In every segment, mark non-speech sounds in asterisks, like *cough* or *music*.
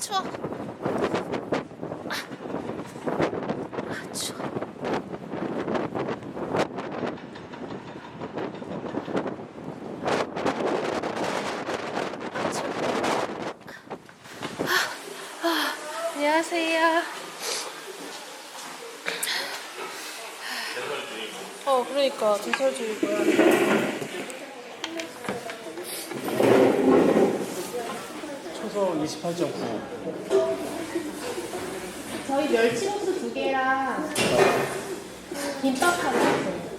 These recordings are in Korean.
추워. 아, 아 추워. 아, 추워. 아, 아, 안녕하세요. 어, 그러니까 제설주의고요. 초속 28.9 저희 멸치국수 두 개랑 김밥 하나 주세요.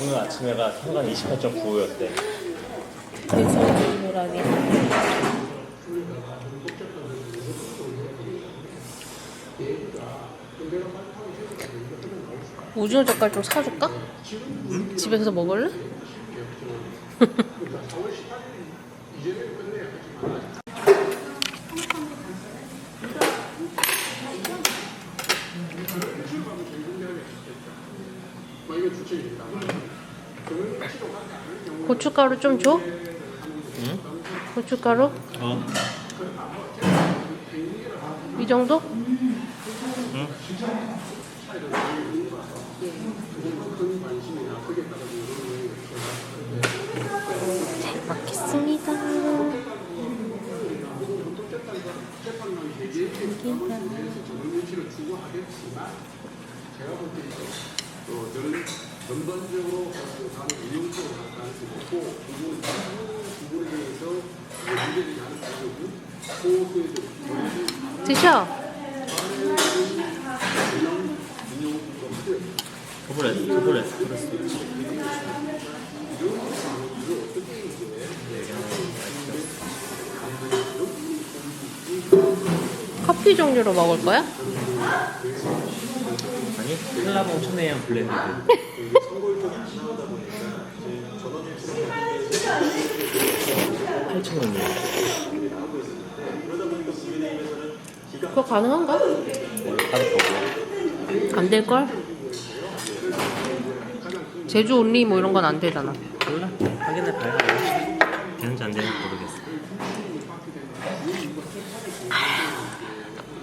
오늘 아침에가 상관 28.9였대 제설주의라니. 오징어 젓갈 좀 사줄까? 집에서 먹을래? *laughs* 고춧가루 좀 줘? 응? 고춧가루? 어 이 정도? 응? 잘 먹겠습니다. 드셔. 더블 S S 그랬어 커피 종류로 먹을 거야? 아니 한라봉 천혜향 블렌디드 8,000원이야 그거 가능한가? 거고 안 될걸? 제주 온리 뭐 이런 건 안 되잖아. 몰라 확인해 봐야 되는지 안 되는지 모르겠어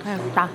알겠다.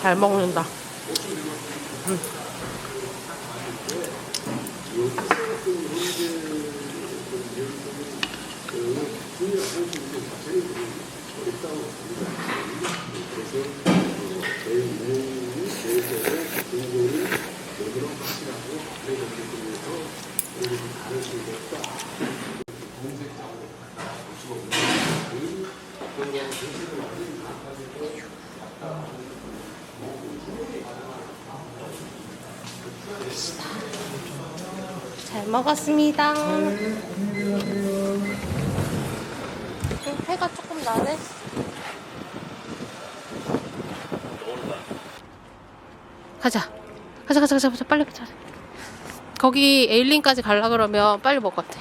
잘 먹는다. 잘 먹었습니다. 음, 해가 조금 나네. 가자. 가자, 가자, 가자, 가자. 빨리 가자. 거기 에일린까지 갈라 그러면 빨리 먹을 것 같아.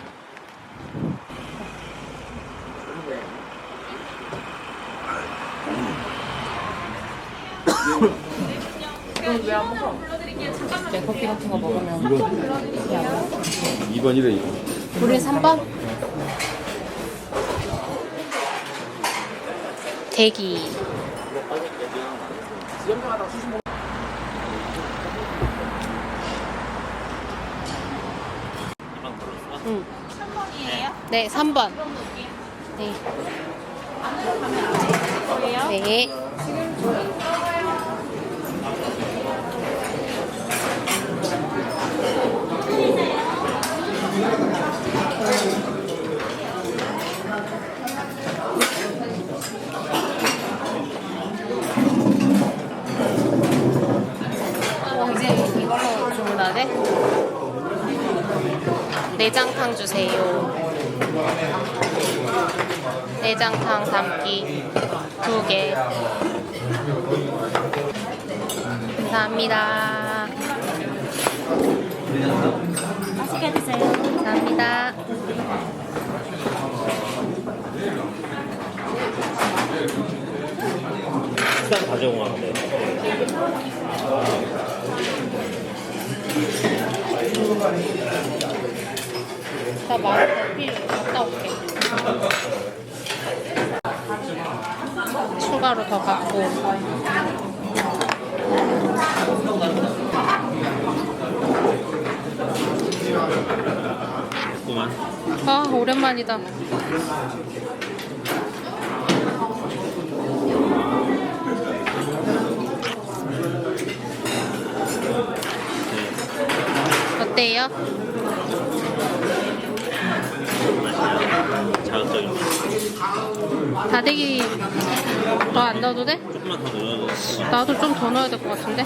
왜안 먹어? 내 커피 같은 거 먹으면. 2번이래 2번 우리 3번? 대기. 응. 3번이에요? 네, 3번. 네. 네. 어, 이제 이걸로 주문하네? 내장탕 주세요. 내장탕 담기 두 개. 감사합니다. 맛있게 드세요. 감사합니다. 다 제공하는데. 나 커피 갔다 올게. 추가로 더 갖고. 그만. 아, 오랜만이다. 어때요? 자극적인 거. 다대기 더 안 넣어도 돼? 조금만 더 넣어도 돼. 나도 좀 더 넣어야 될 것 같은데?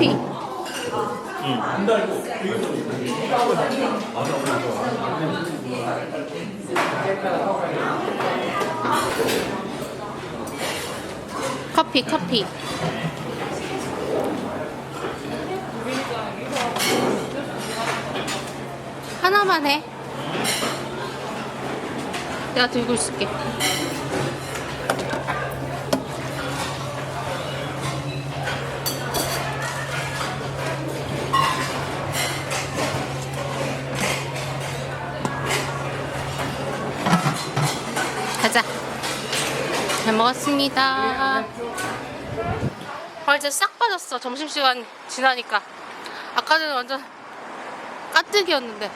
커피. 커피, 커피. 하나만 해. 내가 들고 있을게. 잘 먹었습니다. 아, 이제 싹 빠졌어. 점심시간 지나니까. 아까 전에 완전 까뜩이었는데.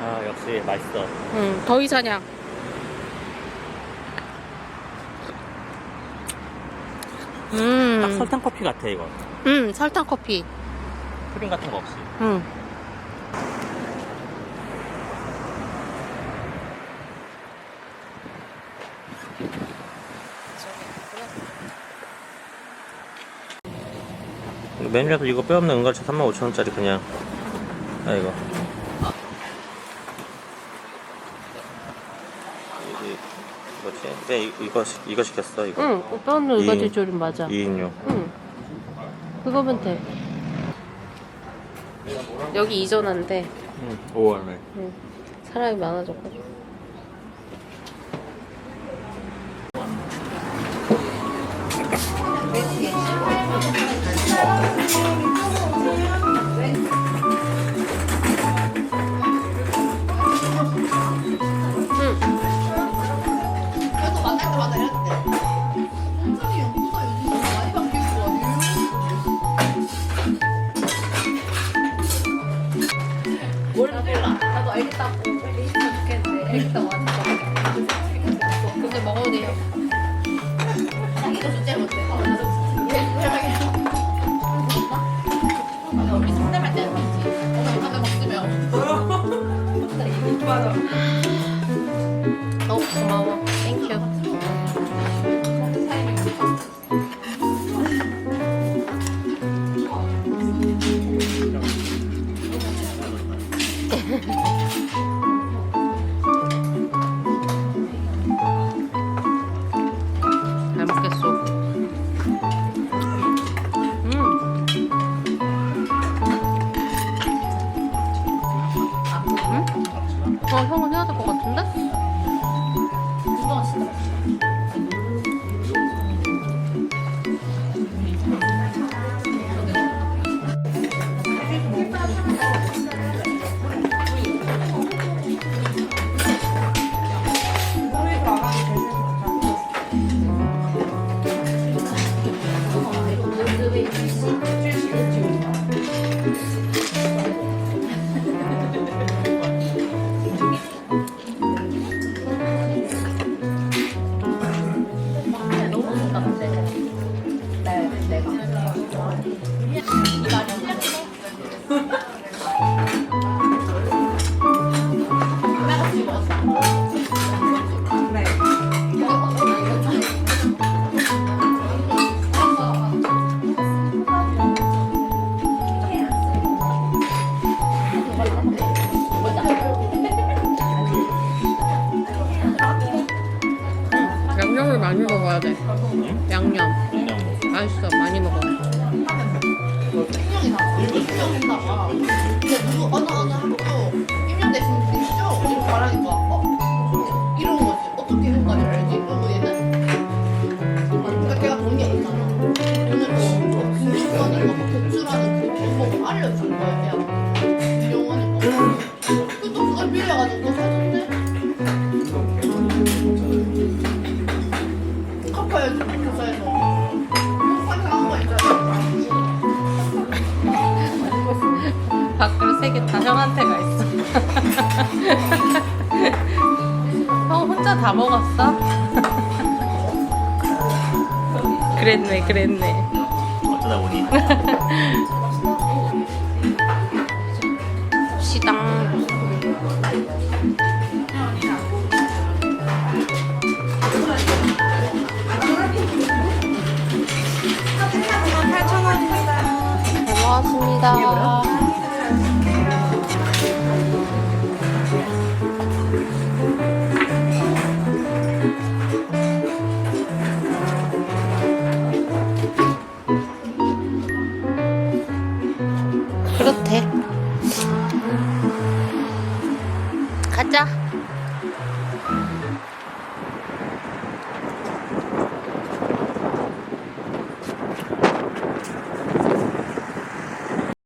아 역시 맛있어. 응, 더위 사냥. 딱 음, 설탕 커피 같아 이거. 음, 설탕 커피. 프림 같은 거 없이. 응. 메뉴라도 이거 빼없는 은갈치 35,000원짜리 그냥 아 이거 뭐지? 네 이거, 이거 시켰어 이거 응, 오빠 오늘 이- 의가지 조림 맞아. 2인용 응. 그거면 돼. 여기 이전한데 오 알매. 응. 사람이 많아졌고. 나도 알겠다고 알겠으면 좋겠는데 알겠다고 하니까 근데 먹어도 돼요 많이 먹어야 돼. 양념. 맛있어. 많이 먹어. 생명이 나. 생명이 나와. 근데 누구 한국도 생명 대신 드시죠? 이거 말하니까. 그랬네 그랬네. 어쩌다 보니. 봅시다. 고맙습니다.